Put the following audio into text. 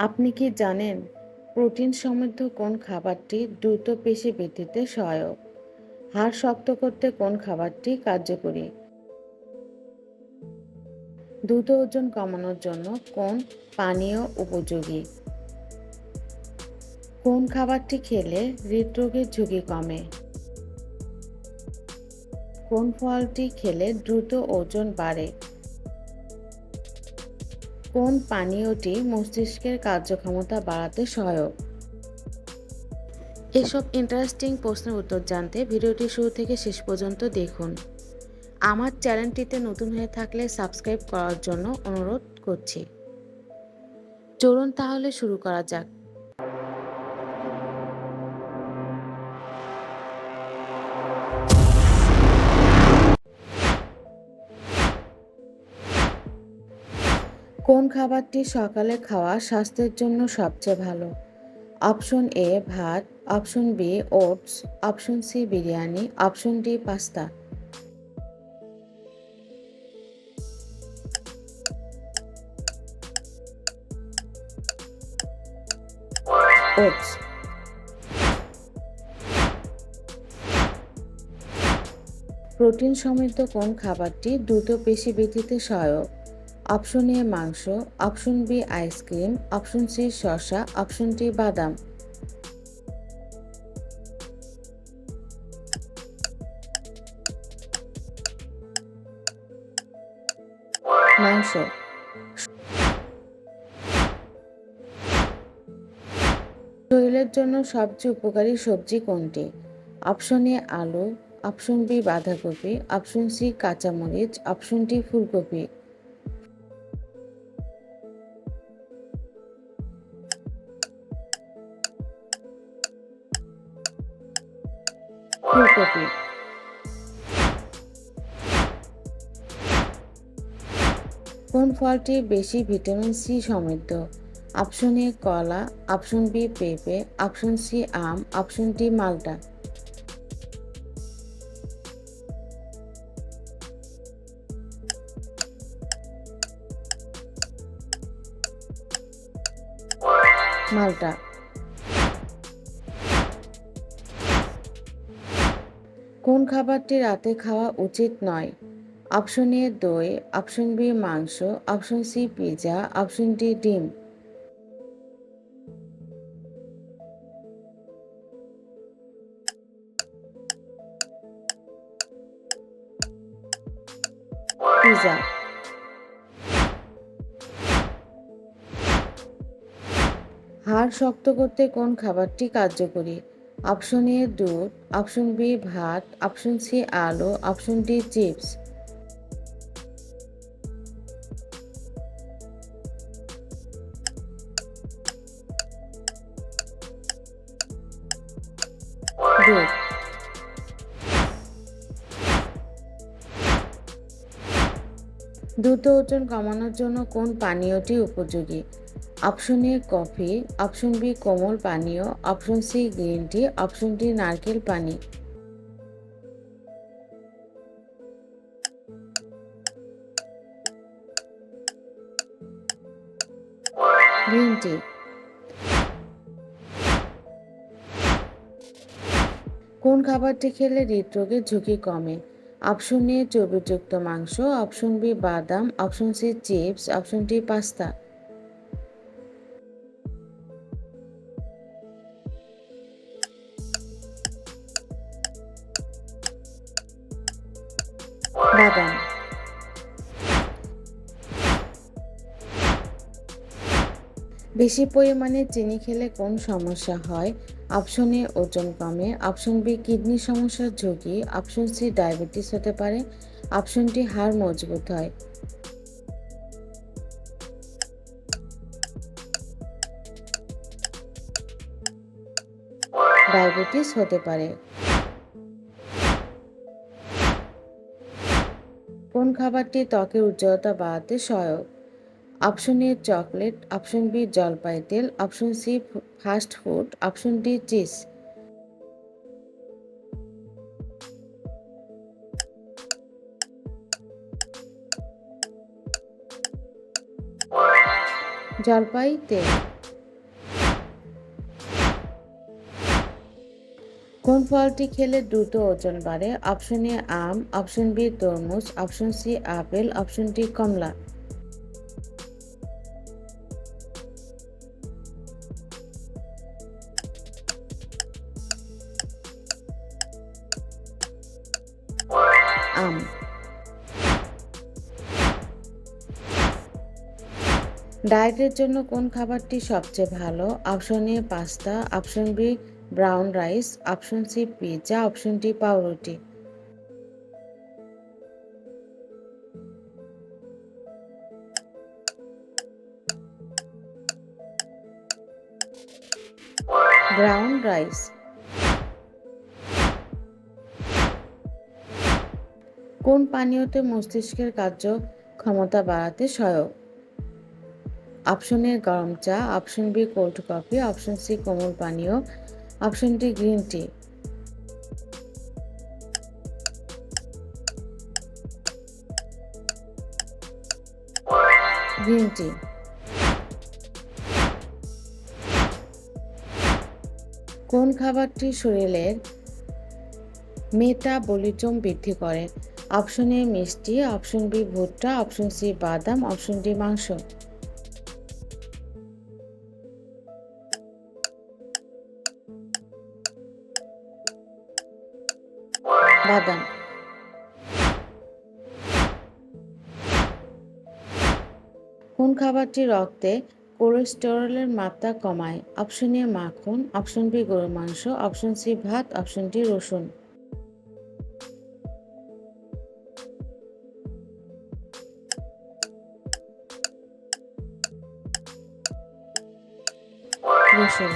আপনি কি জানেন প্রোটিন সমৃদ্ধ কোন খাবারটি দ্রুত পেশি বৃদ্ধিতে সহায়ক? হাড় শক্ত করতে কোন খাবারটি কার্যকরী? দ্রুত ওজন কমানোর জন্য কোন পানীয় উপযোগী? কোন খাবারটি খেলে হৃদরোগের ঝুঁকি কমে? কোন ফলটি খেলে দ্রুত ওজন বাড়ে? কোন পানীয়টি মস্তিষ্কের কার্যক্ষমতা বাড়াতে সহায়ক? এসব ইন্টারেস্টিং প্রশ্নের উত্তর জানতে ভিডিওটি শুরু থেকে শেষ পর্যন্ত দেখুন। আমার চ্যানেলটিতে নতুন হয়ে থাকলে সাবস্ক্রাইব করার জন্য অনুরোধ করছি। চলুন তাহলে শুরু করা যাক। কোন খাবারটি সকালে খাওয়া স্বাস্থ্যের জন্য সবচেয়ে ভালো? অপশন এ, ভাত, option B, oats, option C, biryani, option D, pasta. Oats. Protein সমৃদ্ধ কোন খাবারটি দ্রুত পেশি বৃদ্ধিতে সহায়ক? অপশন এ মাংস, option B ice cream, option C শসা, অপশন ডি বাদাম। মাংস। শরীরের জন্য সবচেয়ে উপকারী সবজি কোনটি? অপশন এ আলু, অপশন বি বাঁধাকপি, অপশন সি কাঁচামরিচ, অপশন ডি ফুলকপি। ফুলকপি। কোন ফলটি বেশি ভিটামিন সি সমৃদ্ধ? অপশন এ কলা, অপশন বি পেঁপে, অপশন সি আম, অপশন ডি মালটা। মালটা। কোন খাবারটি রাতে খাওয়া উচিত নয়? অপশন এ দই, অপশন বি মাংস, option C pizza option D ডিম। পিৎজা হাড় শক্ত করতে কোন খাবারটি কার্যকরী? অপশন এ দুধ, অপশন বি ভাত, অপশন সি আলু, অপশন ডি চিপস। দুধ। দ্রুত ওজন কমানোর জন্য কোন পানীয়টি উপযোগী? Option A coffee option B কোমল পানীয় option C green tea option D নারকেল পানি। গ্রিন টি কোন খাবারটি খেলে হৃদরোগের ঝুঁকি কমে? অপশন এ চর্বিযুক্ত মাংস। অপশন বি বাদাম। Option C chips. Option D pasta. বাদাম বেশি পরিমাণে চিনি খেলে কোন সমস্যা হয়? অপশন এ, ওজন কমে। অপশন বি, কিডনি সমস্যার ঝুঁকি। অপশন সি, ডায়াবেটিস হতে পারে। অপশন ডি, হাড় মজবুত হয়। ডায়াবেটিস হতে পারে। খাবারটি ত্বকের উজ্জ্বলতা বাড়াতে সহায়ক। Option A chocolate, option B জলপাই তেল, option C fast food, option D cheese. জলপাই তেল। কোন ফলটি খেলে দ্রুত ওজন বাড়ে? অপশন এ আম, অপশন বি তরমুজ, option C apple, option D কমলা। আম। ডায়েটের জন্য কোন খাবারটি সবচেয়ে ভালো? Option A pasta, option B brown rice, option C pizza, option D পাউরুটি। Brown rice. কোন পানীয়তে মস্তিষ্কের কার্য ক্ষমতা বাড়াতে সহায়ক? অপশন এ গরম চা, option B cold coffee, option C কোমল পানীয় option D green tea. Green tea. কোন খাবারটি শরীরের মেটাবলিজম বৃদ্ধি করে? অপশন এ মিষ্টি, অপশন বি ভুট্টা, অপশন সি বাদাম, অপশন ডি মাংস। বাদাম। কোন খাবারটি রক্তে কোলেস্টেরলের মাত্রা কমায়? অপশন এ মাখন, অপশন বি গরুর মাংস, অপশন সি ভাত, অপশন ডি রসুন। রসুন।